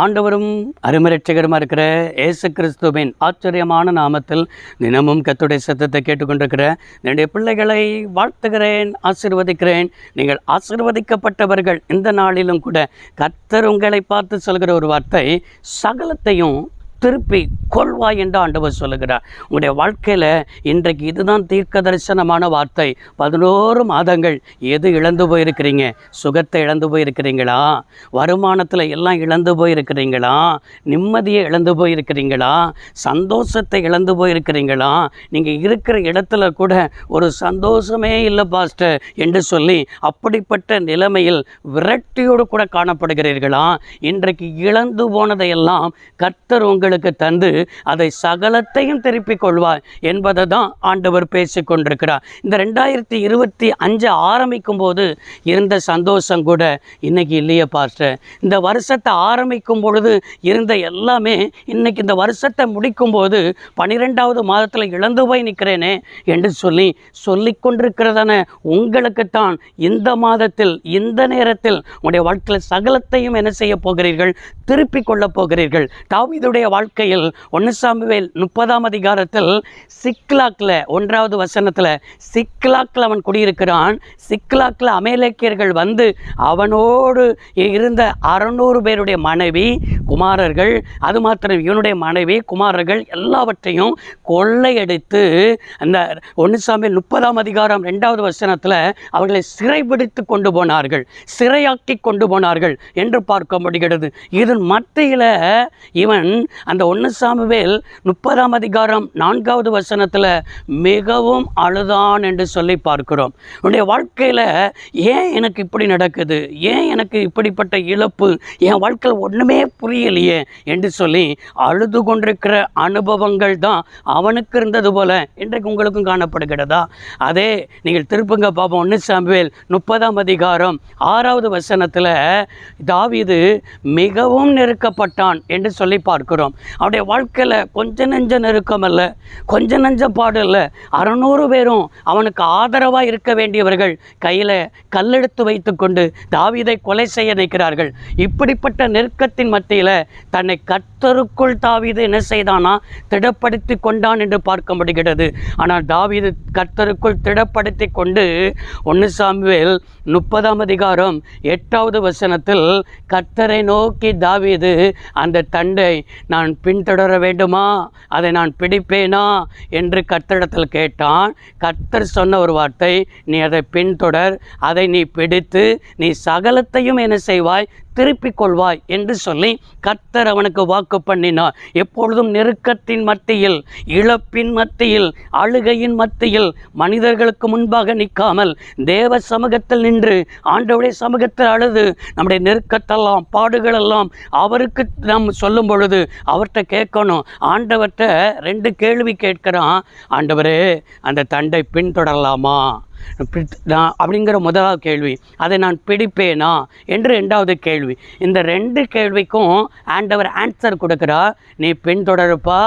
ஆண்டவரும் அருமரட்சகருமா இருக்கிற ஏசு கிறிஸ்துவின் ஆச்சரியமான நாமத்தில் தினமும் கத்துடைய சத்தத்தை கேட்டுக்கொண்டிருக்கிற என்னுடைய பிள்ளைகளை வாழ்த்துகிறேன் ஆசிர்வதிக்கிறேன். நீங்கள் ஆசிர்வதிக்கப்பட்டவர்கள். இந்த நாளிலும் கூட கத்தர் உங்களை பார்த்து சொல்கிற ஒரு வார்த்தை சகலத்தையும் திருப்பி கொள்வாய் என்று ஆண்டவர் சொல்லுகிறார். உங்களுடைய வாழ்க்கையில் இன்றைக்கு இதுதான் தீர்க்க தரிசனமான வார்த்தை. பதினோரு மாதங்கள் எது இழந்து போயிருக்கிறீங்க? சுகத்தை இழந்து போயிருக்கிறீங்களா? வருமானத்தில் எல்லாம் இழந்து போயிருக்கிறீங்களா? நிம்மதியை இழந்து போயிருக்கிறீங்களா? சந்தோஷத்தை இழந்து போயிருக்கிறீங்களா? நீங்கள் இருக்கிற இடத்துல கூட ஒரு சந்தோஷமே இல்லை பாஸ்டர் என்று சொல்லி அப்படிப்பட்ட நிலைமையில் விரட்டியோடு கூட காணப்படுகிறீர்களா? இன்றைக்கு இழந்து போனதையெல்லாம் கர்த்தர் உங்களுக்கு தந்து அதை சகலத்தையும் திருப்பிக் கொள்வார் என்பதை தான் ஆண்டவர் பேசிக் கொண்டிருக்கிறார். இந்த ரெண்டாயிரத்தி இருபத்தி அஞ்சு ஆரம்பிக்கும் போது இருந்த சந்தோஷம் கூட இன்னைக்கு இல்லையே பாஸ்டர் இந்த வருஷத்தை ஆரம்பிக்கும் பொழுது இருந்த எல்லாமே இன்னைக்கு இந்த வருஷத்தை முடிக்கும் போது பன்னிரெண்டாவது மாதத்தில் இழந்து போய் நிற்கிறேனே என்று சொல்லி சொல்லி கொண்டிருக்கிறதான உங்களுக்குத்தான் இந்த மாதத்தில் இந்த நேரத்தில் உங்களுடைய வாழ்க்கையில் சகலத்தையும் என்ன செய்ய போகிறீர்கள்? திருப்பிக் கொள்ளப் போகிறீர்கள். தாவீதுடைய வாழ்க்கையில் ஒன்று சாமுவேல் முப்பதாம் அதிகாரத்தில் சிக்லாக்கில் ஒன்றாவது வசனத்தில் சிக்லாக்கில் அவன் குடியிருக்கிறான். சிக்லாக்கில் அமேலேக்கியர்கள் வந்து அவனோடு இருந்த அறநூறு பேருடைய மனைவி குமாரர்கள் அது மாத்திரம் இவனுடைய மனைவி குமாரர்கள் எல்லாவற்றையும் கொள்ளையடித்து அந்த ஒன்று சாமியில் முப்பதாம் அதிகாரம் ரெண்டாவது வசனத்தில் அவர்களை சிறைபிடித்து கொண்டு போனார்கள். சிறையாக்கி கொண்டு போனார்கள் என்று பார்க்க முடிகிறது. இதன் மத்தியில் இவன் அந்த ஒன்று சாமுவேல் முப்பதாம் அதிகாரம் நான்காவது வசனத்தில் மிகவும் அழுதான் என்று சொல்லி பார்க்கிறோம். உன்னுடைய வாழ்க்கையில் ஏன் எனக்கு இப்படி நடக்குது? ஏன் எனக்கு இப்படிப்பட்ட இழப்பு? என் வாழ்க்கையில் ஒன்றுமே புரியலையே என்று சொல்லி அழுது கொண்டிருக்கிற அனுபவங்கள் தான் அவனுக்கு இருந்தது போல இன்றைக்கு உங்களுக்கும் காணப்படுகிறதா? அதே நீங்கள் திருப்புங்க பாபம் ஒன்று சாமுவேல் முப்பதாம் அதிகாரம் ஆறாவது வசனத்தில் தாவிது மிகவும் நெருக்கப்பட்டான் என்று சொல்லி பார்க்கிறோம். அவருடைய வாழ்க்கையில் கொஞ்ச நெஞ்ச நெருக்கம் அல்ல கொஞ்ச நெஞ்ச பாடு இல்லை அறநூறு பேரும் அவனுக்கு ஆதரவாக இருக்க வேண்டியவர்கள் கையில் கல்லெடுத்து வைத்துக்கொண்டு தாவீதை கொலை செய்ய நிற்கிறார்கள் இப்படிப்பட்ட நெருக்கத்தின் மத்தியில் தன்னை கத்தருக்குள் தாவீது என்ன செய்தானா? திடப்படுத்தி கொண்டான் என்று பார்க்க முடிகிறது. ஆனால் தாவிது கர்த்தருக்குள் திடப்படுத்தி கொண்டு ஒன்று சாமுவேல் முப்பதாம் அதிகாரம் எட்டாவது வசனத்தில் கர்த்தரை நோக்கி தாவிது அந்த தண்டை நான் நான் பின்தொடர வேண்டுமா? அதை நான் பிடிப்பேனா? என்று கர்த்தரிடத்தில் கேட்டான். கர்த்தர் சொன்ன ஒரு வார்த்தை நீ அதை பின்தொடர் அதை நீ பிடித்து நீ சகலத்தையும் என்ன செய்வாய்? திருப்பிக் கொள்வாய் என்று சொல்லி கர்த்தர் அவனுக்கு வாக்கு பண்ணினார். எப்பொழுதும் நெருக்கத்தின் மத்தியில் இழப்பின் மத்தியில் அழுகையின் மத்தியில் மனிதர்களுக்கு முன்பாக நிற்காமல் தேவ சமூகத்தில் நின்று ஆண்டவருடைய சமூகத்தில் அழுது நம்முடைய நெருக்கத்தெல்லாம் பாடுகளெல்லாம் அவருக்கு நாம் சொல்லும் பொழுது அவர்கிட்ட கேட்கணும். ஆண்டவர்கிட்ட ரெண்டு கேள்வி கேட்கிறான். ஆண்டவரே அந்த தண்டை பின்தொடரலாமா? நான் அப்படிங்கிற முதல் கேள்வி. அதை நான் பிடிப்பேனா? என்று ரெண்டாவது கேள்வி. இந்த ரெண்டு கேள்விக்கும் ஆண்டவர் ஆன்சர் கொடுக்கிறார். நீ பின்தொடருப்பா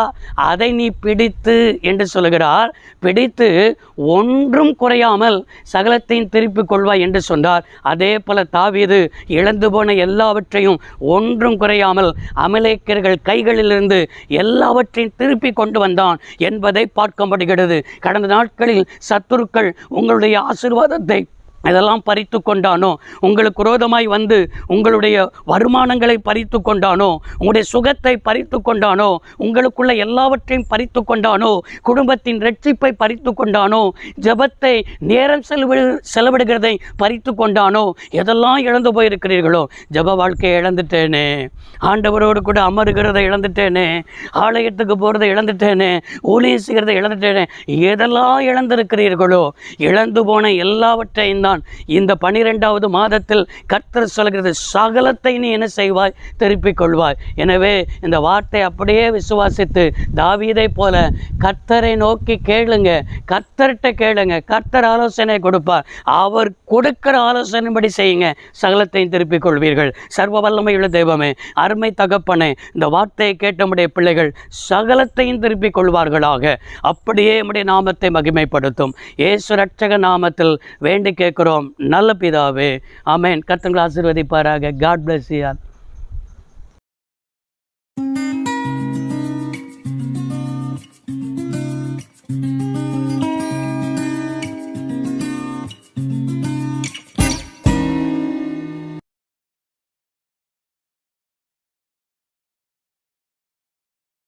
அதை நீ பிடித்து என்று சொல்கிறார். பிடித்து ஒன்றும் குறையாமல் சகலத்தையும் திருப்பிக் கொள்வாய் என்று சொன்னார். அதே போல தாவீது இழந்து போன எல்லாவற்றையும் ஒன்றும் குறையாமல் அமலேக்கர்கள் கைகளிலிருந்து எல்லாவற்றையும் திருப்பி கொண்டு வந்தான் என்பதை பார்க்க முடிகிறது கடந்த நாட்களில் சத்துருக்கள் உங்களுடைய ஆசீர்வாதத்தை இதெல்லாம் பறித்து கொண்டானோ? உங்களுக்கு விரோதமாய் வந்து உங்களுடைய வருமானங்களை பறித்து கொண்டானோ? உங்களுடைய சுகத்தை பறித்து கொண்டானோ? உங்களுக்குள்ள எல்லாவற்றையும் பறித்து கொண்டானோ? குடும்பத்தின் ரட்சிப்பை பறித்து கொண்டானோ? ஜெபத்தை நேரம் செலவி செலவிடுகிறதை பறித்து கொண்டானோ? எதெல்லாம் இழந்து போயிருக்கிறீர்களோ? ஜெப வாழ்க்கையை இழந்துட்டேனே. ஆண்டவரோடு கூட அமருகிறதை இழந்துட்டேனே. ஆலயத்துக்கு போகிறதை இழந்துட்டேனே. ஊழியம் செய்கிறதை இழந்துட்டேனே. எதெல்லாம் இழந்திருக்கிறீர்களோ? இழந்து போன எல்லாவற்றையும் தான் இந்த பனிரெண்டாவது மாதத்தில் கர்த்தர் சொல்கிறது சகலத்தை நீ என்ன செய்வாய்? திருப்பிக் கொள்வாய். எனவே இந்த வார்த்தை அப்படியே விசுவாசித்து தாவீதை போல கர்த்தரை நோக்கி கேளுங்க கர்த்தர்கிட்ட கேளுங்க கர்த்தர் ஆலோசனை கொடுப்பார். அவர் கொடுக்கிற ஆலோசனைப்படி செய்யுங்க சகலத்தையும் திருப்பிக் கொள்வீர்கள். சர்வ வல்லமையுள்ள தெய்வமே அருமை தகப்பனே இந்த வார்த்தையை கேட்ட நம்முடைய பிள்ளைகள் சகலத்தையும் திருப்பிக் கொள்வார்களாக. அப்படியே நம்முடைய நாமத்தை மகிமைப்படுத்தும். ஏசு ரட்சக நாமத்தில் வேண்டி கேட்கிறோம். நல்ல பிதாவே. ஆமேன். கர்த்தங்களை ஆசீர்வதிப்பாராக. காட் பிளஸ் யார்